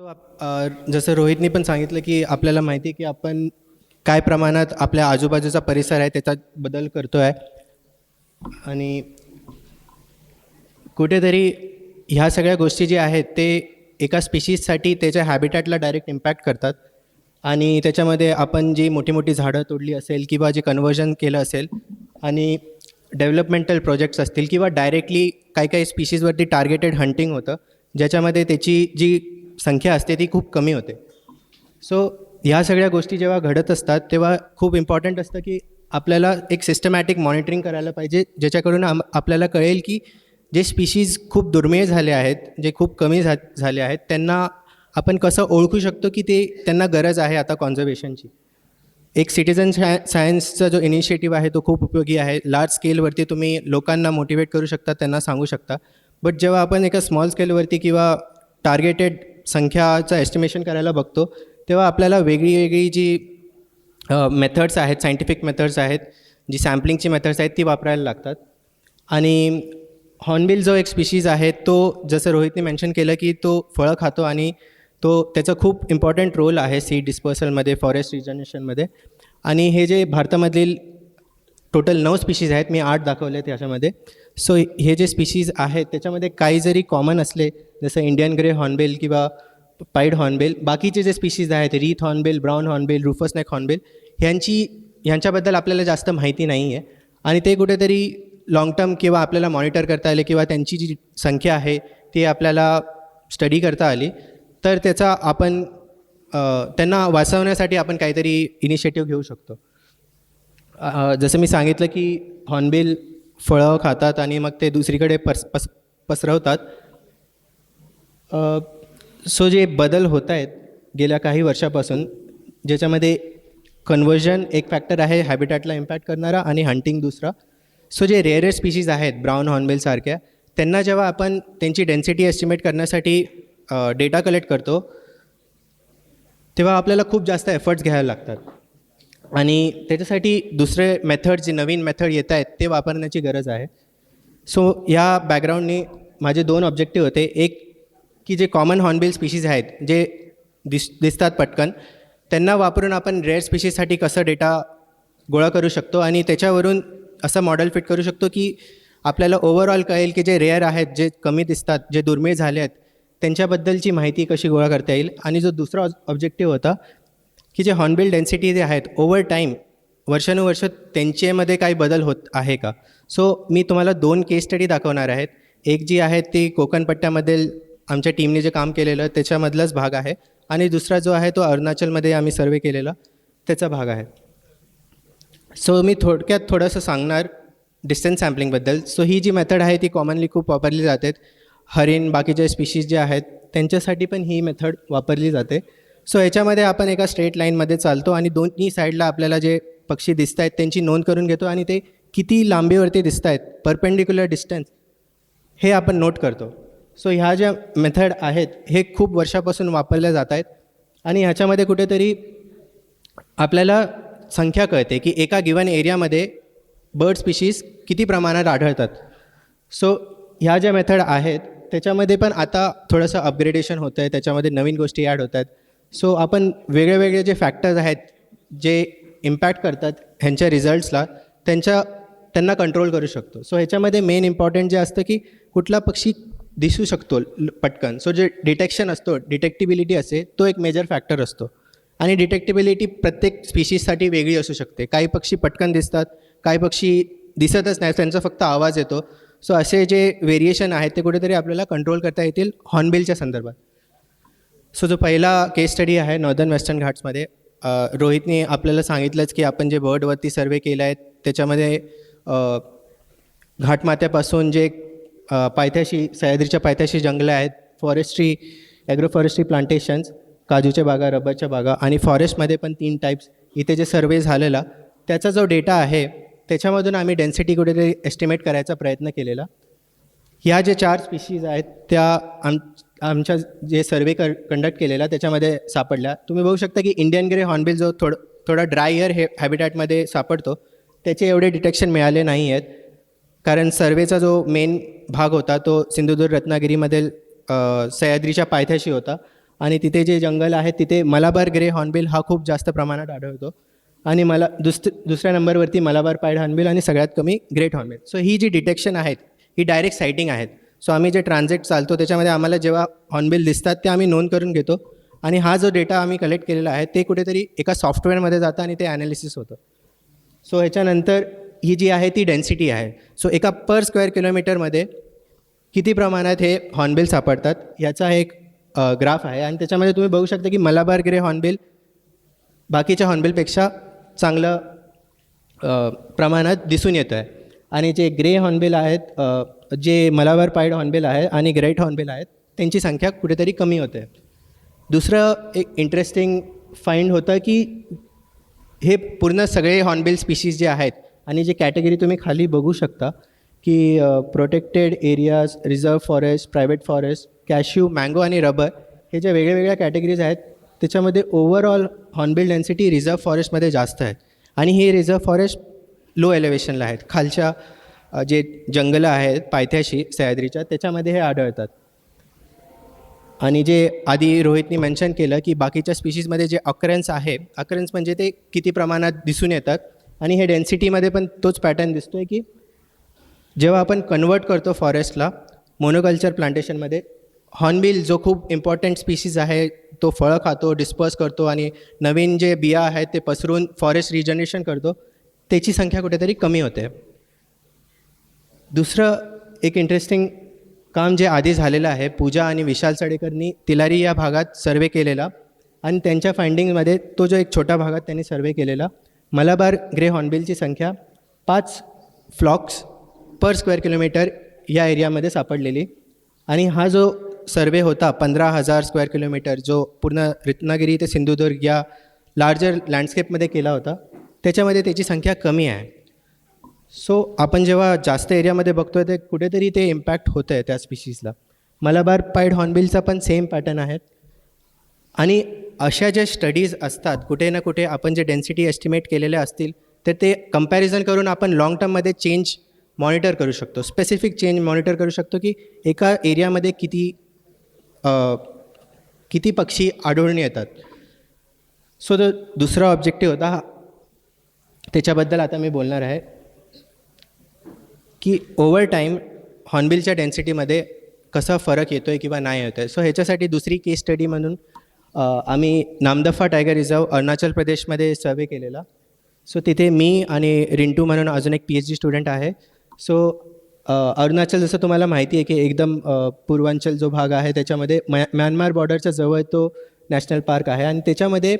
So जसं रोहितने पण सांगितलं की आपल्याला माहिती आहे की आपण काय प्रमाणात आपल्या आजूबाजूचा परिसर आहे त्याचा बदल करतो आहे आणि कुठेतरी ह्या सगळ्या गोष्टी जे आहेत ते एका स्पीशीजसाठी त्याच्या हॅबिटॅटला डायरेक्ट इम्पॅक्ट करतात. आणि त्याच्यामध्ये आपण जी मोठी मोठी झाडं तोडली असेल किंवा जे कन्वर्जन केलं असेल आणि डेव्हलपमेंटल प्रोजेक्ट्स असतील किंवा डायरेक्टली काही काही स्पीशीजवरती टार्गेटेड हंटिंग होतं ज्याच्यामध्ये त्याची जी संख्या असते ती खूप कमी होते. सो ह्या सगळ्या गोष्टी जेव्हा घडत असतात तेव्हा खूप इम्पॉर्टंट असतं की आपल्याला एक सिस्टमॅटिक मॉनिटरिंग करायला पाहिजे ज्याच्याकडून आम आपल्याला कळेल की जे स्पीशीज खूप दुर्मिळ झाले आहेत जे खूप कमी झा झाले आहेत त्यांना आपण कसं ओळखू शकतो की ते त्यांना गरज आहे आता कॉन्झर्वेशनची एक सिटिझन साय सायन्सचा जो इनिशिएटिव्ह आहे तो खूप उपयोगी आहे. लार्ज स्केलवरती तुम्ही लोकांना मोटिवेट करू शकता त्यांना सांगू शकता. बट जेव्हा आपण एका स्मॉल स्केलवरती किंवा टार्गेटेड संख्याचं एस्टिमेशन करायला बघतो तेव्हा आपल्याला वेगळी वेगळी जी मेथड्स आहेत सायंटिफिक मेथड्स आहेत जी सॅम्पलिंगची मेथड्स आहेत ती वापरायला लागतात. आणि हॉर्नबिल जो एक स्पीशीज आहे तो जसं रोहितने मेन्शन केलं की तो फळं खातो आणि तो त्याचा खूप इम्पॉर्टंट रोल आहे सीड डिस्पर्सलमध्ये फॉरेस्ट रिजनेशनमध्ये आणि हे जे भारतामधील टोटल नऊ स्पीशीज आहेत मी आठ दाखवले आहेत याच्यामध्ये. सो हे जे स्पीशीज आहेत त्याच्यामध्ये काही जरी कॉमन असले जसं इंडियन ग्रे हॉर्नबेल किंवा पाईड हॉर्नबेल बाकीचे जे स्पीशीज आहेत wreath hornbill brown hornbill rufous neck hornbill ह्यांची ह्यांच्याबद्दल आपल्याला जास्त माहिती नाही आहे आणि ते कुठेतरी लाँग टर्म किंवा आपल्याला मॉनिटर करता आले किंवा त्यांची जी संख्या आहे ती आपल्याला स्टडी करता आली तर त्याचा आपण त्यांना वाचवण्यासाठी आपण काहीतरी इनिशिएटिव्ह घेऊ शकतो. जसं मी सांगितलं की हॉर्नबिल फळं खातात आणि मग ते दुसरीकडे पस पस पसरवतात. सो जे बदल होत आहेत गेल्या काही वर्षापासून ज्याच्यामध्ये कन्वर्जन एक फॅक्टर आहे हॅबिटॅटला इम्पॅक्ट करणारा आणि हंटिंग दुसरा. सो जे रेअरेस्ट स्पीशीज आहेत ब्राऊन हॉर्नबेलसारख्या त्यांना जेव्हा आपण त्यांची डेन्सिटी एस्टिमेट करण्यासाठी डेटा कलेक्ट करतो तेव्हा आपल्याला खूप जास्त एफर्ट्स घ्यायला लागतात. आणि त्याच्यासाठी दुसरे मेथड जे नवीन मेथड येत आहेत ते वापरण्याची गरज आहे. सो या बॅकग्राऊंडने माझे दोन ऑब्जेक्टिव्ह होते. एक की जे कॉमन हॉर्नबिल स्पीशीज आहेत जे दिस दिसतात पटकन त्यांना वापरून आपण रेअर स्पीशीजसाठी कसं डेटा गोळा करू शकतो आणि त्याच्यावरून असं मॉडेल फिट करू शकतो की आपल्याला ओव्हरऑल कळेल की जे रेअर आहेत जे कमी दिसतात जे दुर्मिळ झाले आहेत त्यांच्याबद्दलची माहिती कशी गोळा करता येईल. आणि जो दुसरा ऑब्जेक्टिव्ह होता की जे हॉर्नबिल डेन्सिटी जे आहेत ओव्हर टाईम वर्षानुवर्ष त्यांच्यामध्ये काही बदल होत आहे का? सो मी तुम्हाला दोन केस स्टडी दाखवणार आहेत. एक जी आहे ती कोकणपट्ट्यामधील आमच्या टीमने जे काम केलेलं त्याच्यामधलाच भाग आहे. आणि दुसरा जो आहे तो अरुणाचलमध्ये आम्ही सर्वे केलेला त्याचा भाग आहे. सो मी थोडक्यात थोडंसं सांगणार डिस्टन्स सॅम्पलिंगबद्दल सो ही जी मेथड आहे ती कॉमनली खूप वापरली जाते. हरिण बाकीचे स्पीशीज जे आहेत त्यांच्यासाठी पण ही मेथड वापरली जाते. सो याच्यामध्ये आपण एका स्ट्रेट लाईनमध्ये चालतो आणि दोन्ही साईडला आपल्याला जे पक्षी दिसत आहेत त्यांची नोंद करून घेतो आणि ते किती लांबीवरती दिसत आहेत परपेंडिक्युलर डिस्टन्स हे आपण नोट करतो. सो ह्या ज्या मेथड आहेत हे खूप वर्षापासून वापरल्या जात आहेत आणि ह्याच्यामध्ये कुठेतरी आपल्याला संख्या कळते की एका गिवन एरियामध्ये बर्ड स्पीशीज किती प्रमाणात आढळतात. सो ह्या ज्या मेथड आहेत त्याच्यामध्ये पण आता थोडंसं अपग्रेडेशन होतं आहे त्याच्यामध्ये नवीन गोष्टी ॲड होत आहेत सो आपण वेगळे वेगळे जे फॅक्टर्स आहेत जे इम्पॅक्ट करतात ह्यांच्या रिझल्ट्सला त्यांच्या त्यांना कंट्रोल करू शकतो. सो ह्याच्यामध्ये मेन इम्पॉर्टंट जे असतं की कुठला पक्षी दिसू शकतो पटकन. सो जे डिटेक्शन असतो डिटेक्टिबिलिटी असे तो एक मेजर फॅक्टर असतो. आणि डिटेक्टिबिलिटी प्रत्येक स्पीशीजसाठी वेगळी असू शकते. काही पक्षी पटकन दिसतात काही पक्षी दिसतच नाही त्यांचा फक्त आवाज येतो. सो असे जे व्हेरिएशन आहेत ते कुठेतरी आपल्याला कंट्रोल करता येतील हॉर्नबिलच्या संदर्भात. सो जो पहिला केस स्टडी आहे नॉर्दर्न वेस्टर्न घाट्समध्ये रोहितने आपल्याला सांगितलंच की आपण जे बर्डवरती सर्वे केला आहे त्याच्यामध्ये घाटमात्यापासून जे पायथ्याशी सह्याद्रीच्या पायथ्याशी जंगलं आहेत फॉरेस्ट्री ॲग्रो फॉरेस्ट्री प्लांटेशन्स काजूच्या बागा रबरच्या बागा आणि फॉरेस्टमध्ये पण तीन टाईप्स इथे जे सर्वे झालेला त्याचा जो डेटा आहे त्याच्यामधून आम्ही डेन्सिटी कुठेतरी एस्टिमेट करायचा प्रयत्न केलेला. ह्या जे चार स्पीशीज आहेत त्या आम आमच्या जे सर्वे कर कंडक्ट केलेला त्याच्यामध्ये सापडल्या तुम्ही बघू शकता की इंडियन ग्रे हॉर्नबिल जो थोडं थोडा ड्राय एअर हे हॅबिटॅटमध्ये सापडतो त्याचे एवढे डिटेक्शन मिळाले नाही आहेत कारण सर्वेचा जो मेन भाग होता तो सिंधुदुर्ग रत्नागिरीमधील सह्याद्रीच्या पायथ्याशी होता. आणि तिथे जे जंगल आहे तिथे मलाबार ग्रे हॉर्नबिल हा खूप जास्त प्रमाणात आढळतो. आणि मला दुस दुसऱ्या नंबरवरती मलाबार पायड हॉर्नबिल आणि सगळ्यात कमी ग्रेट हॉर्नबिल सो ही जी डिटेक्शन आहेत ही डायरेक्ट सायटिंग आहेत. सो आम्ही जे ट्रान्झॅक्ट चालतो त्याच्यामध्ये आम्हाला जेव्हा हॉर्नबिल दिसतात ते आम्ही नोंद करून घेतो. आणि हा जो डेटा आम्ही कलेक्ट केलेला आहे ते कुठेतरी एका सॉफ्टवेअरमध्ये जातं आणि ते ॲनालिसिस होतं. सो ह्याच्यानंतर ही जी आहे ती डेन्सिटी आहे. सो एका पर स्क्वेअर किलोमीटरमध्ये किती प्रमाणात हे हॉर्नबिल सापडतात याचा एक ग्राफ आहे. आणि त्याच्यामध्ये तुम्ही बघू शकता की मलाबार ग्रे हॉर्नबिल बाकीच्या हॉर्नबिलपेक्षा चांगलं प्रमाणात दिसून येतं आहे आणि जे ग्रे हॉर्नबिल आहेत जे मलावर पाईड हॉर्नबिल आहे आणि ग्रेट हॉर्नबिल आहेत त्यांची संख्या कुठेतरी कमी होते. दुसरं एक इंटरेस्टिंग फाईंड होतं की हे पूर्ण सगळे हॉर्नबिल स्पीशीज जे आहेत आणि जे कॅटेगरी तुम्ही खाली बघू शकता की protected areas reserve forest private forest cashew mango आणि रबर हे ज्या वेगळ्या कॅटेगरीज आहेत त्याच्यामध्ये ओव्हरऑल हॉर्नबिल डेन्सिटी रिझर्व फॉरेस्टमध्ये जास्त आहे. आणि हे रिझर्व फॉरेस्ट लो एलिव्हेशनला आहेत. खालच्या जे जंगलं आहेत पायथ्याशी सह्याद्रीच्या त्याच्यामध्ये हे आढळतात. आणि जे आधी रोहितनी मेन्शन केलं की बाकीच्या स्पीशीजमध्ये जे अकरन्स आहे अकरन्स म्हणजे ते किती प्रमाणात दिसून येतात आणि हे डेन्सिटीमध्ये पण तोच पॅटर्न दिसतो आहे की जेव्हा आपण कन्वर्ट करतो फॉरेस्टला मोनोकल्चर प्लांटेशनमध्ये हॉर्नबिल जो खूप इम्पॉर्टंट स्पीशीज आहे तो फळं खातो डिस्पर्स करतो आणि नवीन जे बिया आहेत ते पसरून फॉरेस्ट रिजनरेशन करतो त्याची संख्या कुठेतरी कमी होते. दुसरं एक इंटरेस्टिंग काम जे आधी झालेलं आहे पूजा आणि विशाल सडेकरनी तिलारी या भागात सर्वे केलेला आणि त्यांच्या फाइंडिंगमध्ये तो जो एक छोटा भागात त्यांनी सर्वे केलेला. मलाबार ग्रे हॉर्नबिलची संख्या पाच फ्लॉक्स पर स्क्वेअर किलोमीटर या एरियामध्ये सापडलेली. आणि हा जो सर्वे होता पंधरा हजार स्क्वेअर किलोमीटर जो पूर्ण रत्नागिरी ते सिंधुदुर्ग या लार्जर लँडस्केपमध्ये केला होता त्याच्यामध्ये त्याची संख्या कमी आहे. सो आपण जेव्हा जास्त एरियामध्ये बघतोय ते कुठेतरी ते इम्पॅक्ट होतं आहे त्या स्पीशीजला मलाबार पाईड हॉर्नबिलचा पण सेम पॅटर्न आहेत. आणि अशा ज्या स्टडीज असतात कुठे ना कुठे आपण जे डेन्सिटी एस्टिमेट केलेले असतील तर ते कंपॅरिझन करून आपण लाँग टर्ममध्ये चेंज मॉनिटर करू शकतो. स्पेसिफिक चेंज मॉनिटर करू शकतो की एका एरियामध्ये किती किती पक्षी आढळून येतात. सो तो दुसरा ऑब्जेक्टिव्ह होता त्याच्याबद्दल आता मी बोलणार आहे. की ओव्हर टाईम हॉर्नबिलच्या डेन्सिटीमध्ये कसा फरक येतो आहे किंवा नाही येतो आहे सो ह्याच्यासाठी दुसरी केस स्टडी म्हणून आम्ही नामदफा टायगर रिझर्व अरुणाचल प्रदेशमध्ये सर्वे केलेला. सो तिथे मी आणि रिंटू म्हणून अजून एक पी एच डी स्टुडंट आहे सो अरुणाचल जसं तुम्हाला माहिती आहे की एकदम पूर्वांचल जो भाग आहे त्याच्यामध्ये म्या म्यानमार बॉर्डरच्या जवळ तो नॅशनल पार्क आहे. आणि त्याच्यामध्ये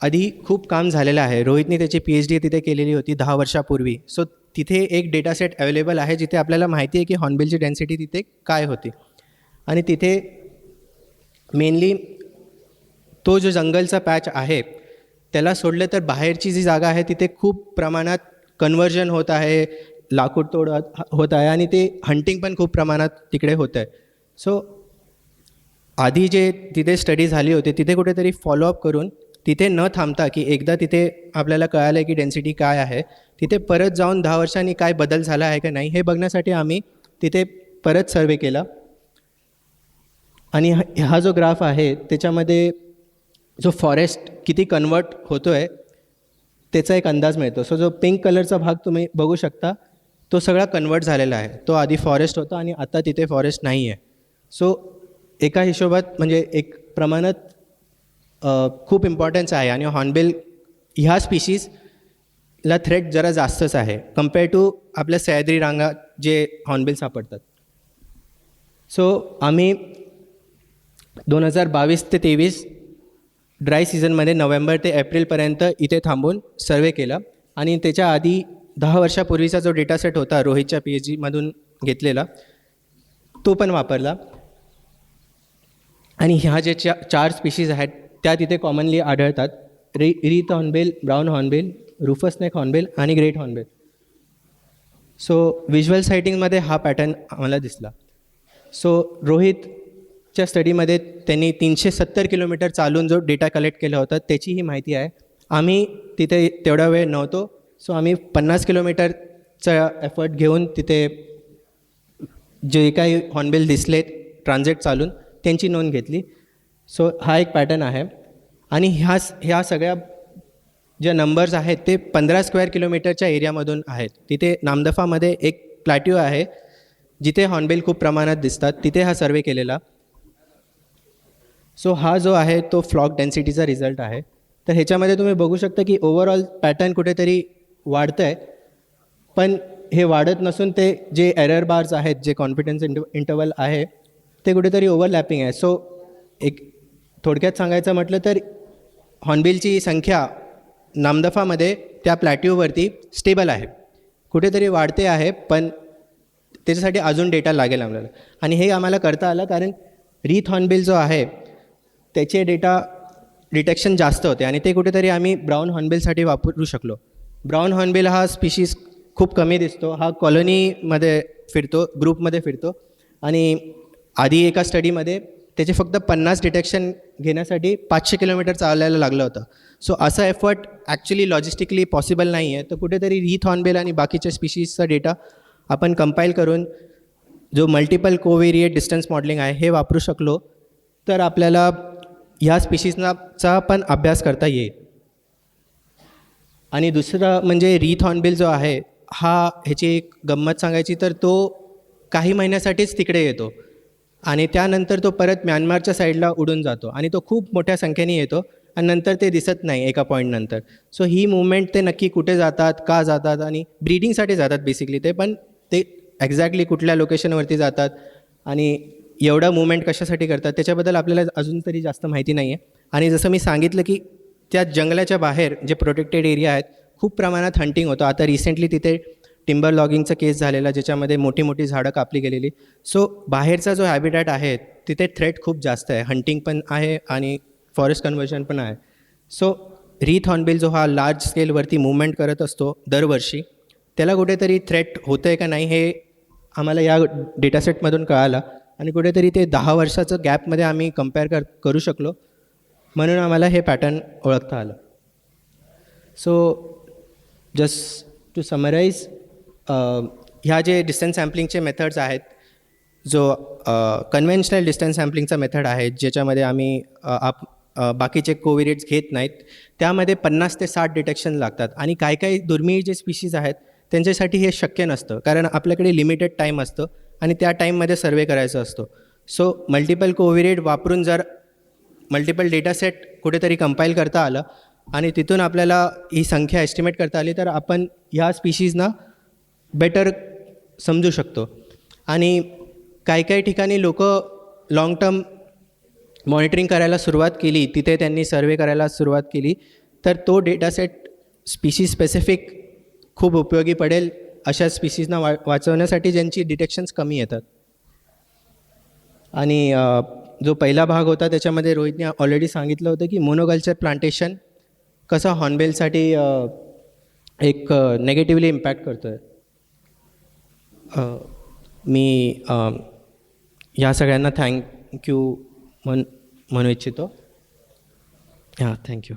आधी खूप काम झालेलं आहे. रोहितने त्याची पी एच डी तिथे केलेली होती दहा वर्षापूर्वी. सो तिथे एक डेटा सेट अवेलेबल आहे जिथे आपल्याला माहिती आहे की हॉर्नबिलची डेन्सिटी तिथे काय होती. आणि तिथे मेनली तो जो जंगलचा पॅच आहे त्याला सोडलं तर बाहेरची जी जागा आहे तिथे खूप प्रमाणात कन्वर्जन होत आहे लाकूड तोड होत आहे आणि ते हंटिंग पण खूप प्रमाणात तिकडे होत आहे. सो आधी जे तिथे स्टडी झाली होती तिथे कुठेतरी फॉलोअप करून तिथे न थांबता की एकदा तिथे आपल्याला कळालं आहे की डेन्सिटी काय आहे तिथे परत जाऊन दहा वर्षांनी काय बदल झाला आहे का नाही हे बघण्यासाठी आम्ही तिथे परत सर्वे केला. आणि हा जो ग्राफ आहे त्याच्यामध्ये जो फॉरेस्ट किती कन्वर्ट होतो आहे त्याचा एक अंदाज मिळतो. सो जो पिंक कलरचा भाग तुम्ही बघू शकता तो सगळा कन्वर्ट झालेला आहे. तो आधी फॉरेस्ट होता आणि आता तिथे फॉरेस्ट नाही आहे सो एका हिशोबात म्हणजे एक प्रमाणात खूप इम्पॉर्टन्स आहे. आणि हॉर्नबिल ह्या स्पीशीजला थ्रेट जरा जास्तच आहे. कंपेअर टू आपल्या सह्याद्री रांगा जे हॉर्नबिल सापडतात. सो आम्ही दोन हजार बावीस ते तेवीस ड्राय सीझनमध्ये नोव्हेंबर ते एप्रिलपर्यंत इथे थांबून सर्वे केला. आणि त्याच्या आधी दहा वर्षापूर्वीचा जो डेटा सेट होता रोहितच्या पी एच जीमधून घेतलेला तो पण वापरला. आणि ह्या जे चा चार स्पीशीज आहेत त्या तिथे कॉमनली आढळतात. री wreathed hornbill brown hornbill rufous neck hornbill आणि ग्रेट हॉर्नबिल. सो विज्युअल सायटिंगमध्ये हा पॅटर्न आम्हाला दिसला. सो रोहितच्या स्टडीमध्ये त्यांनी तीनशे सत्तर किलोमीटर चालून जो डेटा कलेक्ट केला होता त्याची ही माहिती आहे. आम्ही तिथे तेवढा वेळ नव्हतो. सो आम्ही पन्नास किलोमीटरचा एफर्ट घेऊन तिथे जे काही हॉर्नबिल दिसलेत ट्रान्झेक्ट चालून त्यांची नोंद घेतली. सो हा एक पॅटर्न आहे. आणि ह्या ह्या सगळ्या ज्या नंबर्स आहेत ते पंधरा स्क्वेअर किलोमीटरच्या एरियामधून आहेत. तिथे नामदफामध्ये एक प्लॅट्यू आहे जिथे हॉर्नबिल खूप प्रमाणात दिसतात. तिथे हा सर्वे केलेला. सो हा जो आहे तो फ्लॉक डेन्सिटीचा रिझल्ट आहे. तर ह्याच्यामध्ये तुम्ही बघू शकता की ओव्हरऑल पॅटर्न कुठेतरी वाढतं आहे पण हे वाढत नसून ते जे एरर बार्स आहेत जे कॉन्फिडन्स इंट इंटरवल आहे ते कुठेतरी ओव्हरलॅपिंग आहे. सो एक थोडक्यात सांगायचं म्हटलं तर हॉर्नबिलची संख्या नामदफामध्ये त्या प्लॅट्यूवरती स्टेबल आहे. कुठेतरी वाढते आहे पण त्याच्यासाठी अजून डेटा लागेल आम्हाला. आणि हे आम्हाला करता आलं कारण रीथ हॉर्नबिल जो आहे त्याचे डेटा डिटेक्शन जास्त होते आणि ते कुठेतरी आम्ही ब्राऊन हॉर्नबिलसाठी वापरू शकलो. ब्राऊन हॉर्नबिल हा स्पीशीज खूप कमी दिसतो. हा कॉलनीमध्ये फिरतो ग्रुपमध्ये फिरतो. आणि आधी एका स्टडीमध्ये त्याचे फक्त पन्नास डिटेक्शन घेण्यासाठी पाचशे किलोमीटर चालायला लागलं होतं. सो असा एफर्ट ॲक्च्युली लॉजिस्टिकली पॉसिबल नाही आहे तर कुठेतरी रीथ हॉर्नबिल आणि बाकीच्या स्पीशीजचा डेटा आपण कंपाईल करून जो मल्टिपल कोवेरिएट डिस्टन्स मॉडलिंग आहे हे वापरू शकलो तर आपल्याला ह्या स्पीशीजनाचा पण अभ्यास करता येईल. आणि दुसरं म्हणजे रीथ हॉर्नबिल जो आहे हा ह्याची एक गंमत सांगायची तर तो काही महिन्यासाठीच तिकडे येतो. आणि त्यानंतर तो परत म्यानमारच्या साईडला उडून जातो आणि तो खूप मोठ्या संख्येने येतो आणि नंतर ते दिसत नाही एका पॉईंटनंतर सो ही मुवमेंट ते नक्की कुठे जातात का जातात आणि ब्रीडिंगसाठी जातात बेसिकली ते पण ते एक्झॅक्टली कुठल्या लोकेशनवरती जातात आणि एवढं मुवमेंट कशासाठी करतात त्याच्याबद्दल आपल्याला अजून तरी जास्त माहिती नाही आहे आणि जसं मी सांगितलं की त्या जंगलाच्या बाहेर जे प्रोटेक्टेड एरिया आहेत खूप प्रमाणात हंटिंग होतं. आता रिसेंटली तिथे टिंबर लॉगिंगचा केस झालेला ज्याच्यामध्ये मोठी मोठी झाडं कापली गेलेली. सो बाहेरचा जो हॅबिटॅट आहे तिथे थ्रेट खूप जास्त आहे. हंटिंग पण आहे आणि फॉरेस्ट कन्व्हर्जन पण आहे. सो रीथ हॉर्नबिल जो हा लार्ज स्केलवरती मुवमेंट करत असतो दरवर्षी त्याला कुठेतरी थ्रेट होतं आहे का नाही हे आम्हाला या डेटासेटमधून कळालं. आणि कुठेतरी ते दहा वर्षाचं गॅपमध्ये आम्ही कंपेअर कर करू शकलो. म्हणून आम्हाला हे पॅटर्न ओळखता आलं. सो जस्ट टू समराईज ह्या जे डिस्टन्स सॅम्पलिंगचे मेथड्स आहेत जो कन्व्हेन्शनल डिस्टन्स सॅम्पलिंगचा मेथड आहे ज्याच्यामध्ये आम्ही आप बाकीचे कोविरेट्स घेत नाहीत त्यामध्ये पन्नास ते साठ डिटेक्शन लागतात. आणि काही काही दुर्मिळ जे स्पीशीज आहेत त्यांच्यासाठी हे शक्य नसतं. कारण आपल्याकडे लिमिटेड टाईम असतं आणि त्या टाईममध्ये सर्वे करायचा असतो. सो मल्टिपल कोविरेट वापरून जर मल्टिपल डेटा सेट कुठेतरी कंपाईल करता आलं आणि तिथून आपल्याला ही संख्या एस्टिमेट करता आली तर आपण ह्या स्पीशीजना बेटर समजू शकतो. आणि काही काही ठिकाणी लोक लाँग टर्म मॉनिटरिंग करायला सुरुवात केली तिथे त्यांनी सर्वे करायला सुरुवात केली तर तो डेटा सेट स्पीशीज स्पेसिफिक खूप उपयोगी पडेल अशा स्पीशीजना वा वाचवण्यासाठी ज्यांची डिटेक्शन्स कमी येतात. आणि जो पहिला भाग होता त्याच्यामध्ये रोहितने ऑलरेडी सांगितलं होतं की मोनोकल्चर प्लांटेशन कसं हॉर्नबेलसाठी एक नेगेटिव्हली इम्पॅक्ट करतो आहे मी या सगळ्यांना थँक्यू म्हण म्हणू इच्छितो. हां थँक्यू